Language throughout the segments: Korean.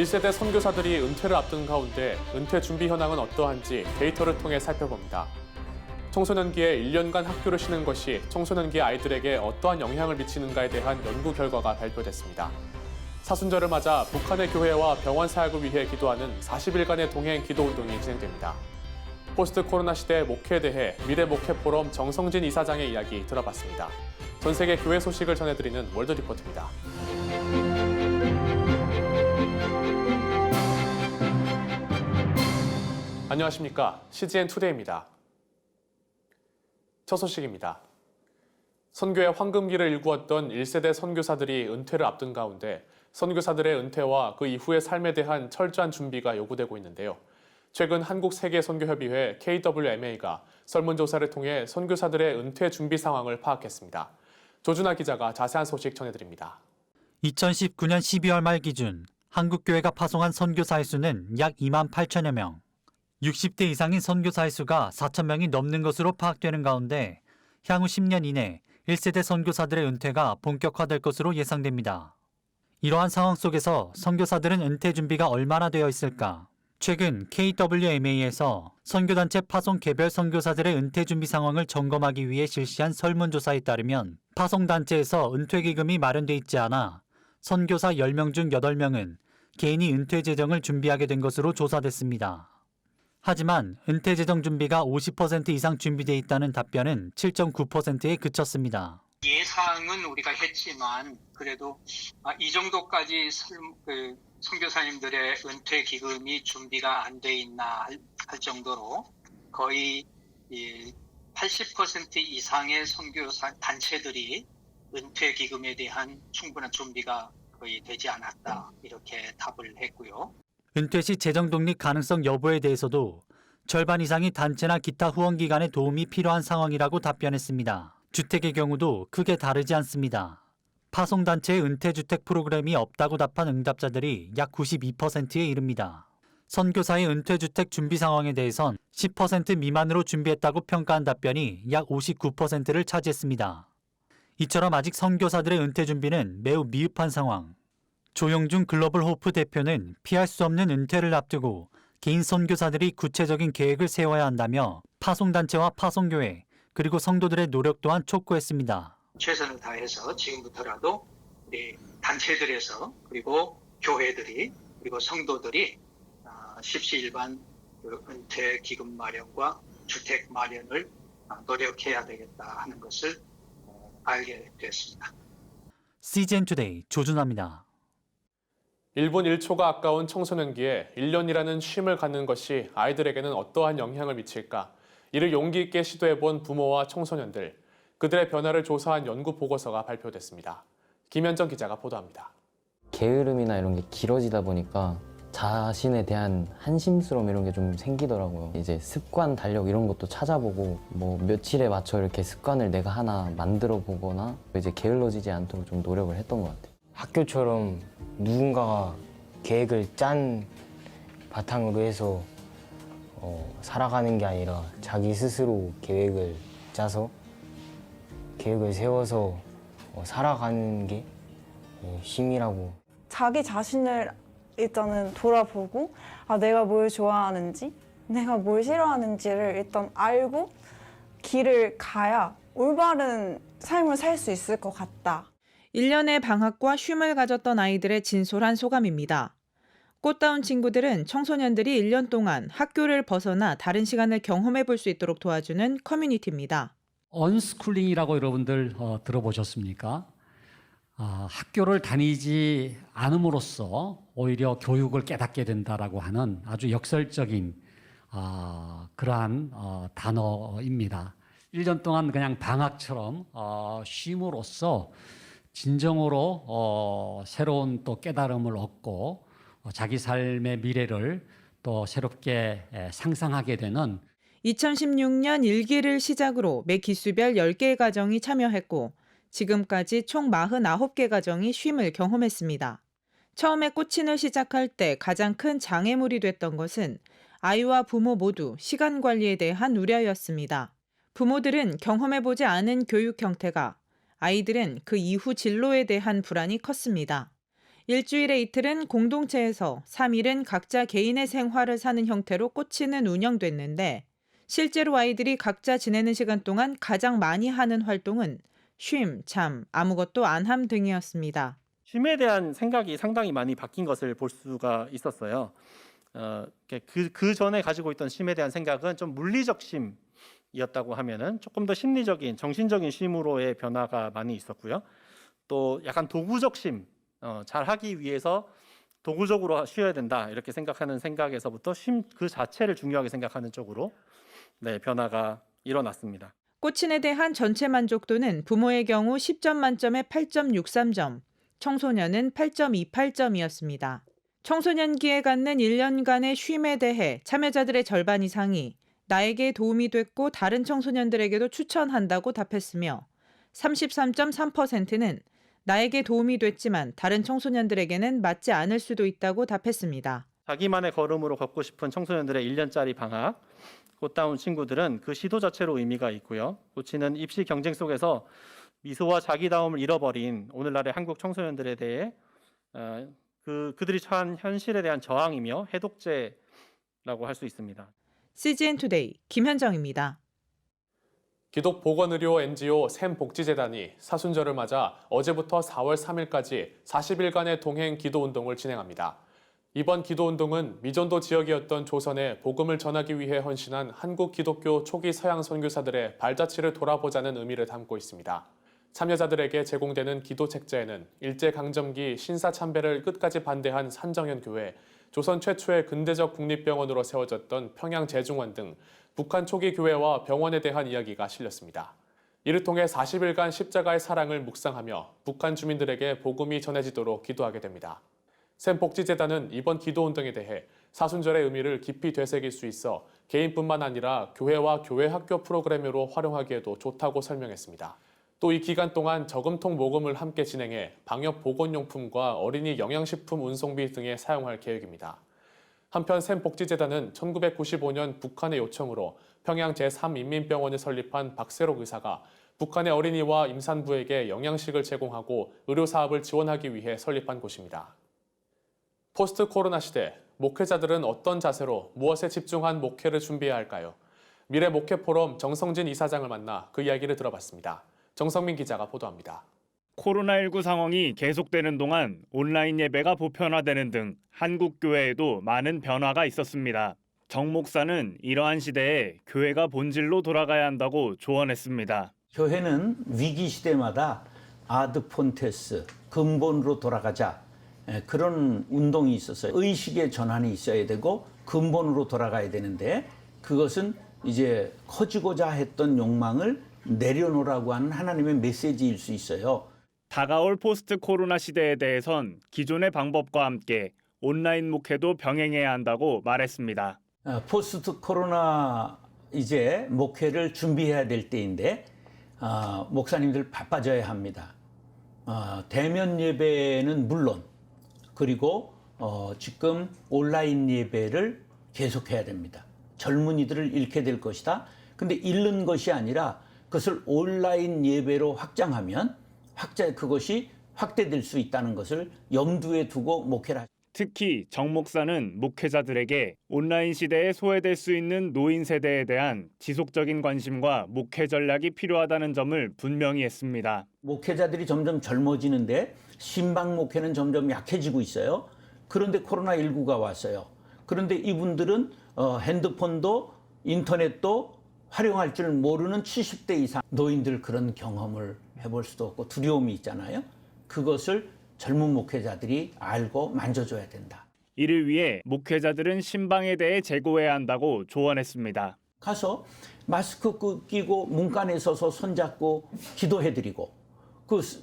1세대 선교사들이 은퇴를 앞둔 가운데 은퇴 준비 현황은 어떠한지 데이터를 통해 살펴봅니다. 청소년기에 1년간 학교를 쉬는 것이 청소년기 아이들에게 어떠한 영향을 미치는가에 대한 연구 결과가 발표됐습니다. 사순절을 맞아 북한의 교회와 병원 사역을 위해 기도하는 40일간의 동행 기도 운동이 진행됩니다. 포스트 코로나 시대 목회에 대해 미래 목회 포럼 정성진 이사장의 이야기 들어봤습니다. 전 세계 교회 소식을 전해드리는 월드 리포트입니다. 안녕하십니까. CGN 투데이입니다. 첫 소식입니다. 선교의 황금기를 일구었던 1세대 선교사들이 은퇴를 앞둔 가운데 선교사들의 은퇴와 그 이후의 삶에 대한 철저한 준비가 요구되고 있는데요. 최근 한국 세계 선교협의회 KWMA가 설문조사를 통해 선교사들의 은퇴 준비 상황을 파악했습니다. 조준하 기자가 자세한 소식 전해드립니다. 2019년 12월 말 기준 한국교회가 파송한 선교사의 수는 약 2만 8천여 명. 60대 이상인 선교사의 수가 4천 명이 넘는 것으로 파악되는 가운데 향후 10년 이내 1세대 선교사들의 은퇴가 본격화될 것으로 예상됩니다. 이러한 상황 속에서 선교사들은 은퇴 준비가 얼마나 되어 있을까? 최근 KWMA에서 선교단체 파송 개별 선교사들의 은퇴 준비 상황을 점검하기 위해 실시한 설문조사에 따르면 파송단체에서 은퇴기금이 마련돼 있지 않아 선교사 10명 중 8명은 개인이 은퇴 재정을 준비하게 된 것으로 조사됐습니다. 하지만 은퇴 재정 준비가 50% 이상 준비돼 있다는 답변은 7.9%에 그쳤습니다. 예상은 우리가 했지만 그래도 아, 이 정도까지 설- 그 선교사님들의 은퇴 기금이 준비가 안 돼 있나 할, 할 정도로 거의 이80% 이상의 선교사 단체들이 은퇴 기금에 대한 충분한 준비가 거의 되지 않았다 이렇게 답을 했고요. 은퇴 시 재정 독립 가능성 여부에 대해서도 절반 이상이 단체나 기타 후원기관의 도움이 필요한 상황이라고 답변했습니다. 주택의 경우도 크게 다르지 않습니다. 파송단체의 은퇴주택 프로그램이 없다고 답한 응답자들이 약 92%에 이릅니다. 선교사의 은퇴주택 준비 상황에 대해선 10% 미만으로 준비했다고 평가한 답변이 약 59%를 차지했습니다. 이처럼 아직 선교사들의 은퇴 준비는 매우 미흡한 상황. 조영준 글로벌 호프 대표는 피할 수 없는 은퇴를 앞두고 개인 선교사들이 구체적인 계획을 세워야 한다며 파송단체와 파송교회 그리고 성도들의 노력 또한 촉구했습니다. 최선을 다해서 지금부터라도 우리 단체들에서 그리고 교회들이 그리고 성도들이 아, 십시일반 그 은퇴 기금 마련과 주택 마련을 아, 노력해야 되겠다 하는 것을 어, 알게 됐습니다. CGN 투데이 조준합니다. 1분 1초가 아까운 청소년기에 1년이라는 쉼을 갖는 것이 아이들에게는 어떠한 영향을 미칠까? 이를 용기 있게 시도해본 부모와 청소년들, 그들의 변화를 조사한 연구 보고서가 발표됐습니다. 김현정 기자가 보도합니다. 게으름이나 이런 게 길어지다 보니까 자신에 대한 한심스러움 이런 게 좀 생기더라고요. 이제 습관 달력 이런 것도 찾아보고 뭐 며칠에 맞춰 이렇게 습관을 내가 하나 만들어 보거나 이제 게을러지지 않도록 좀 노력을 했던 것 같아요. 학교처럼 누군가가 계획을 짠 바탕으로 해서 어, 살아가는 게 아니라 자기 스스로 계획을 짜서 계획을 세워서 어, 살아가는 게 어, 힘이라고 자기 자신을 일단은 돌아보고 아 내가 뭘 좋아하는지 내가 뭘 싫어하는지를 일단 알고 길을 가야 올바른 삶을 살 수 있을 것 같다. 1년의 방학과 쉼을 가졌던 아이들의 진솔한 소감입니다. 꽃다운 친구들은 청소년들이 1년 동안 학교를 벗어나 다른 시간을 경험해 볼 수 있도록 도와주는 커뮤니티입니다. 언스쿨링이라고 여러분들 어, 들어보셨습니까? 아, 학교를 다니지 않음으로써 오히려 교육을 깨닫게 된다라고 하는 아주 역설적인 아, 그러한 어, 단어입니다. 1년 동안 그냥 방학처럼 어, 쉼으로써 진정으로 어, 새로운 또 깨달음을 얻고 어, 자기 삶의 미래를 또 새롭게 에, 상상하게 되는 2016년 일기를 시작으로 매 기수별 10개의 가정이 참여했고 지금까지 총 49개 가정이 쉼을 경험했습니다. 처음에 꽃친을 시작할 때 가장 큰 장애물이 됐던 것은 아이와 부모 모두 시간 관리에 대한 우려였습니다. 부모들은 경험해보지 않은 교육 형태가 아이들은 그 이후 진로에 대한 불안이 컸습니다. 일주일에 이틀은 공동체에서 3일은 각자 개인의 생활을 사는 형태로 꽂히는 운영됐는데 실제로 아이들이 각자 지내는 시간 동안 가장 많이 하는 활동은 쉼, 잠, 아무것도 안 함 등이었습니다. 쉼에 대한 생각이 상당히 많이 바뀐 것을 볼 수가 있었어요. 어, 그, 그 전에 가지고 있던 쉼에 대한 생각은 좀 물리적 쉼 이었다고 하면은 조금 더 심리적인, 정신적인 쉼으로의 변화가 많이 있었고요. 또 약간 도구적 쉼, 어, 잘 하기 위해서 도구적으로 쉬어야 된다 이렇게 생각하는 생각에서부터 쉼그 자체를 중요하게 생각하는 쪽으로 네, 변화가 일어났습니다. 꽃친에 대한 전체 만족도는 부모의 경우 10점 만점에 8.63점, 청소년은 8.28점이었습니다. 청소년기에 갖는 1년간의 쉼에 대해 참여자들의 절반 이상이 나에게 도움이 됐고 다른 청소년들에게도 추천한다고 답했으며 33.3%는 나에게 도움이 됐지만 다른 청소년들에게는 맞지 않을 수도 있다고 답했습니다. 자기만의 걸음으로 걷고 싶은 청소년들의 1년짜리 방학, 꽃다운 친구들은 그 시도 자체로 의미가 있고요. 꽃이는 입시 경쟁 속에서 미소와 자기다움을 잃어버린 오늘날의 한국 청소년들에 대해 어, 그 그들이 처한 현실에 대한 저항이며 해독제라고 할 수 있습니다. CGN 투데이 김현정입니다. 기독 보건의료 NGO 샘복지재단이 사순절을 맞아 어제부터 4월 3일까지 40일간의 동행 기도 운동을 진행합니다. 이번 기도 운동은 미전도 지역이었던 조선에 복음을 전하기 위해 헌신한 한국 기독교 초기 서양 선교사들의 발자취를 돌아보자는 의미를 담고 있습니다. 참여자들에게 제공되는 기도 책자에는 일제 강점기 신사 참배를 끝까지 반대한 산정현 교회, 조선 최초의 근대적 국립병원으로 세워졌던 평양 제중원 등 북한 초기 교회와 병원에 대한 이야기가 실렸습니다. 이를 통해 40일간 십자가의 사랑을 묵상하며 북한 주민들에게 복음이 전해지도록 기도하게 됩니다. 샘복지재단은 이번 기도 운동에 대해 사순절의 의미를 깊이 되새길 수 있어 개인뿐만 아니라 교회와 교회 학교 프로그램으로 활용하기에도 좋다고 설명했습니다. 또 이 기간 동안 저금통 모금을 함께 진행해 방역 보건용품과 어린이 영양식품 운송비 등에 사용할 계획입니다. 한편 샘복지재단은 1995년 북한의 요청으로 평양 제3인민병원을 설립한 박세록 의사가 북한의 어린이와 임산부에게 영양식을 제공하고 의료 사업을 지원하기 위해 설립한 곳입니다. 포스트 코로나 시대 목회자들은 어떤 자세로 무엇에 집중한 목회를 준비해야 할까요? 미래 목회 포럼 정성진 이사장을 만나 그 이야기를 들어봤습니다. 정성민 기자가 보도합니다. 코로나19 상황이 계속되는 동안 온라인 예배가 보편화되는 등 한국 교회에도 많은 변화가 있었습니다. 정 목사는 이러한 시대에 교회가 본질로 돌아가야 한다고 조언했습니다. 교회는 위기 시대마다 아드 폰테스 근본으로 돌아가자 예, 그런 운동이 있었어요. 의식의 전환이 있어야 되고 근본으로 돌아가야 되는데 그것은 이제 커지고자 했던 욕망을 내려놓으라고 하는 하나님의 메시지일 수 있어요. 다가올 포스트 코로나 시대에 대해선 기존의 방법과 함께 온라인 목회도 병행해야 한다고 말했습니다. 어, 포스트 코로나 이제 목회를 준비해야 될 때인데 어, 목사님들 바빠져야 합니다. 어, 대면 예배는 물론 그리고 어, 지금 온라인 예배를 계속해야 됩니다. 젊은이들을 잃게 될 것이다. 근데 잃는 것이 아니라 그것을 온라인 예배로 확장하면 확장 그것이 확대될 수 있다는 것을 염두에 두고 목회를 특히 정 목사는 목회자들에게 온라인 시대에 소외될 수 있는 노인 세대에 대한 지속적인 관심과 목회 전략이 필요하다는 점을 분명히 했습니다. 목회자들이 점점 젊어지는데 신방 목회는 점점 약해지고 있어요. 그런데 코로나 19가 왔어요. 그런데 이분들은 어, 핸드폰도 인터넷도 활용할 줄 모르는 70대 이상 노인들 그런 경험을 해볼 수도 없고 두려움이 있잖아요. 그것을 젊은 목회자들이 알고 만져줘야 된다. 이를 위해 목회자들은 신방에 대해 재고해야 한다고 조언했습니다. 가서 마스크 끄- 끼고 문간에 서서 손잡고 기도해드리고 그 스-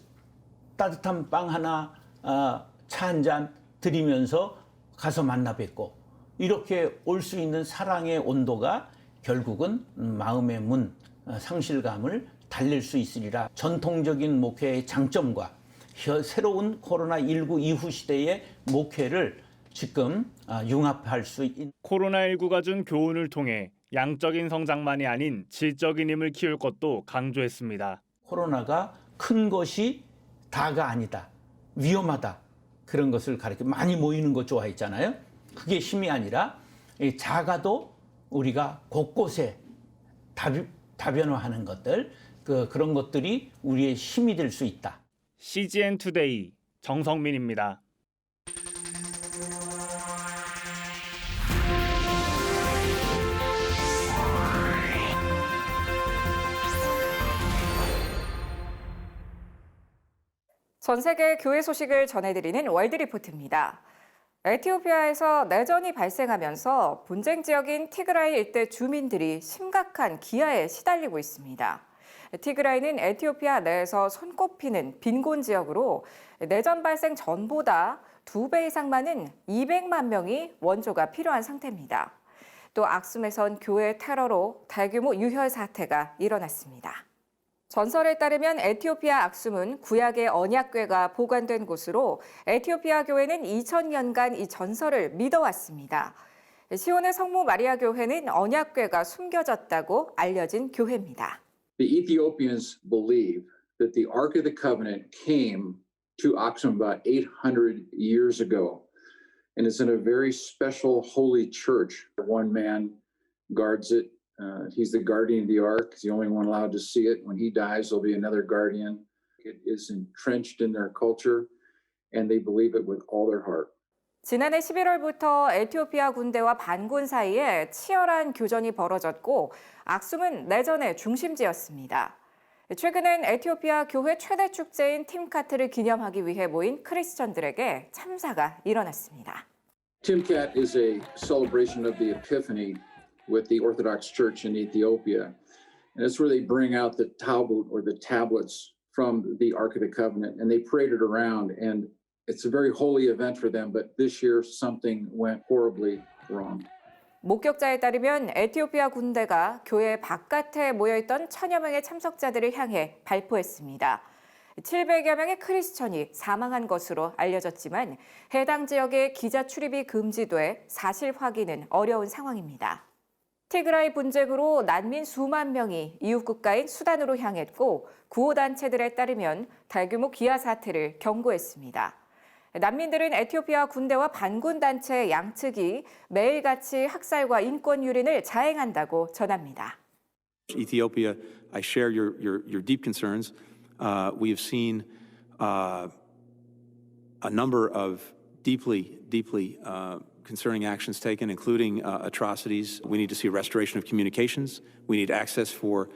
따뜻한 빵 하나, 아, 차한 잔 드리면서 가서 만나 뵙고 이렇게 올 수 있는 사랑의 온도가 결국은 마음의 문, 어, 상실감을 달랠 수 있으리라. 전통적인 목회의 장점과 혀- 새로운 코로나19 이후 시대의 목회를 지금 아, 융합할 수 있는 코로나19가 준 교훈을 통해 양적인 성장만이 아닌 질적인 힘을 키울 것도 강조했습니다. 코로나가 큰 것이 다가 아니다. 위험하다. 그런 것을 가르쳐 많이 모이는 것 좋아했잖아요. 그게 힘이 아니라 이 작아도 우리가 곳곳에 다변, 다변화하는 것들 그 그런 것들이 우리의 힘이 될 수 있다. CGN 투데이 정성민입니다. 전 세계 교회 소식을 전해드리는 월드 리포트입니다. 에티오피아에서 내전이 발생하면서 분쟁 지역인 티그라이 일대 주민들이 심각한 기아에 시달리고 있습니다. 티그라이는 에티오피아 내에서 손꼽히는 빈곤 지역으로 내전 발생 전보다 두 배 이상 많은 200만 명이 원조가 필요한 상태입니다. 또 악숨에선 교회 테러로 대규모 유혈 사태가 일어났습니다. 전설에 따르면 에티오피아 악숨은 구약의 언약궤가 보관된 곳으로 에티오피아 교회는 2000년간 이 전설을 믿어왔습니다. 시온의 성모 마리아 교회는 언약궤가 숨겨졌다고 알려진 교회입니다. The Ethiopians believe that the Ark of the Covenant came to Aksum about 800 years ago. And it's in a very special holy church. One man guards it. Uh, he's the guardian of the ark. He's the only one allowed to see it. When he dies, there'll be another guardian. It is entrenched in their culture, and they believe it with all their heart. 지난해 11월부터 에티오피아 군대와 반군 사이에 치열한 교전이 벌어졌고 악숨은 내전의 중심지였습니다. 최근엔 에티오피아 교회 최대 축제인 팀카트를 기념하기 위해 모인 크리스천들에게 참사가 일어났습니다. Timkat is a celebration of the Epiphany with the Orthodox Church in Ethiopia. And it's where they bring out the Talmud or the tablets from the Ark of the Covenant and they parade it around. And it's a very holy event for them. But this year, something went horribly wrong. 목격자에 따르면 에티오피아 군대가 교회 바깥에 모여있던 천여 명의 참석자들을 향해 발포했습니다. 700여 명의 크리스천이 사망한 것으로 알려졌지만 해당 지역의 기자 출입이 금지돼 사실 확인은 어려운 상황입니다. 티그라이 분쟁으로 난민 수만 명이 이웃 국가인 수단으로 향했고 구호 단체들에 따르면 대규모 기아 사태를 경고했습니다. 난민들은 에티오피아 군대와 반군 단체 양측이 매일같이 학살과 인권 유린을 자행한다고 전합니다. Ethiopia, I share your, your, your deep concerns. Uh, we have seen uh, a number of deeply, deeply uh, concerning actions taken, including uh, atrocities. We need to see restoration of communications. We need access for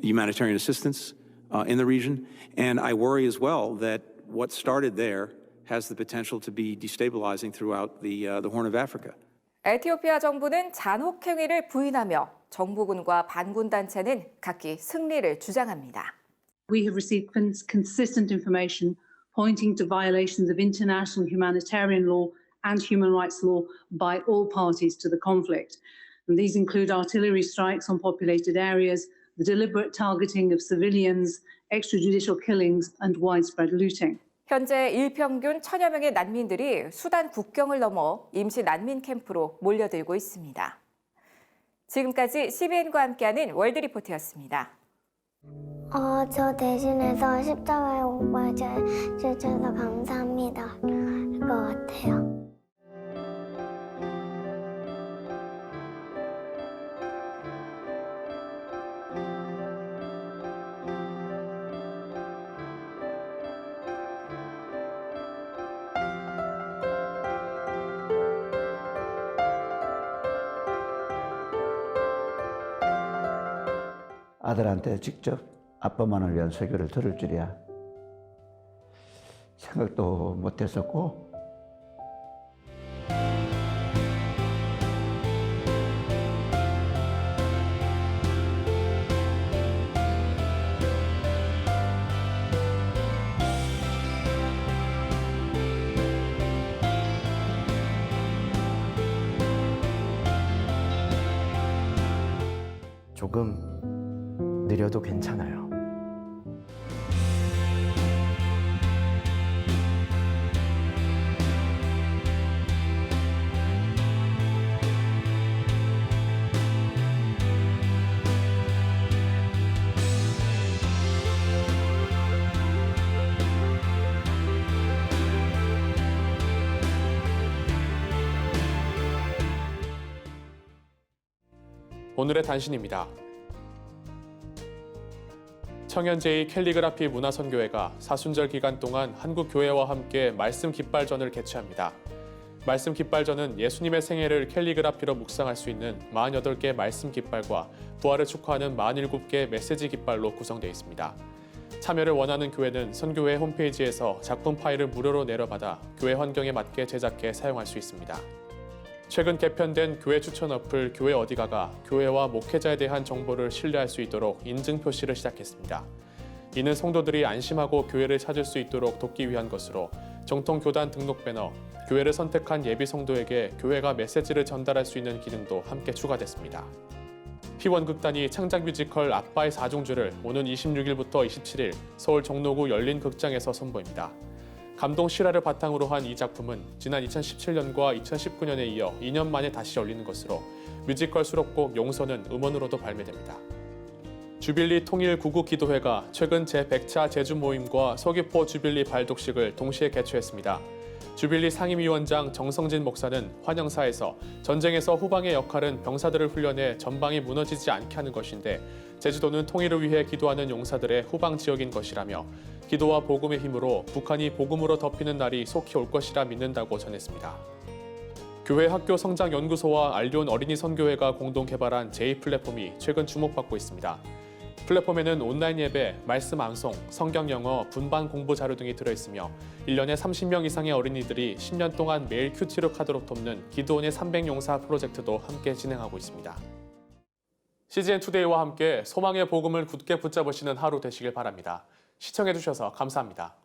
humanitarian assistance uh, in the region. And I worry as well that what started there has the potential to be destabilizing throughout the, uh, the Horn of Africa. 에티오피아 정부는 잔혹 행위를 부인하며 정부군과 반군 단체는 각기 승리를 주장합니다. We have received cons- consistent information pointing to violations of international humanitarian law and human rights law by all parties to the conflict. And these include artillery strikes on populated areas, the deliberate targeting of civilians, extrajudicial killings, and widespread looting. 현재 일평균 천여 명의 난민들이 수단 국경을 넘어 임시 난민 캠프로 몰려들고 있습니다. 지금까지 CBN과 함께하는 월드 리포트였습니다. 어, 저 대신해서 십자가에 못 맞아주셔서 감사합니다. 할것 같아요. 아들한테 직접 아빠만을 위한 설교를 들을 줄이야. 생각도 못했었고 느려도 괜찮아요. 오늘의 단신입니다. 청년제의 캘리그라피 문화선교회가 사순절 기간 동안 한국 교회와 함께 말씀 깃발전을 개최합니다. 말씀 깃발전은 예수님의 생애를 캘리그라피로 묵상할 수 있는 48개 말씀 깃발과 부활을 축하하는 47개 메시지 깃발로 구성되어 있습니다. 참여를 원하는 교회는 선교회 홈페이지에서 작품 파일을 무료로 내려받아 교회 환경에 맞게 제작해 사용할 수 있습니다. 최근 개편된 교회 추천 어플 교회 어디가가 교회와 목회자에 대한 정보를 신뢰할 수 있도록 인증 표시를 시작했습니다. 이는 성도들이 안심하고 교회를 찾을 수 있도록 돕기 위한 것으로 정통 교단 등록 배너, 교회를 선택한 예비 성도에게 교회가 메시지를 전달할 수 있는 기능도 함께 추가됐습니다. 피원극단이 창작 뮤지컬 아빠의 사중주를 오는 26일부터 27일 서울 종로구 열린 극장에서 선보입니다. 감동 실화를 바탕으로 한 이 작품은 지난 2017년과 2019년에 이어 2년 만에 다시 열리는 것으로 뮤지컬 수록곡 용서는 음원으로도 발매됩니다. 주빌리 통일 구국 기도회가 최근 제100차 제주 모임과 서귀포 주빌리 발독식을 동시에 개최했습니다. 주빌리 상임위원장 정성진 목사는 환영사에서 전쟁에서 후방의 역할은 병사들을 훈련해 전방이 무너지지 않게 하는 것인데 제주도는 통일을 위해 기도하는 용사들의 후방 지역인 것이라며 기도와 복음의 힘으로 북한이 복음으로 덮이는 날이 속히 올 것이라 믿는다고 전했습니다. 교회 학교 성장 연구소와 알리온 어린이 선교회가 공동 개발한 제2 플랫폼이 최근 주목받고 있습니다. 플랫폼에는 온라인 예배, 말씀 암송, 성경 영어, 분반 공부 자료 등이 들어있으며 1년에 30명 이상의 어린이들이 10년 동안 매일 큐티를 하도록 돕는 기도원의 300용사 프로젝트도 함께 진행하고 있습니다. CGN 투데이와 함께 소망의 복음을 굳게 붙잡으시는 하루 되시길 바랍니다. 시청해주셔서 감사합니다.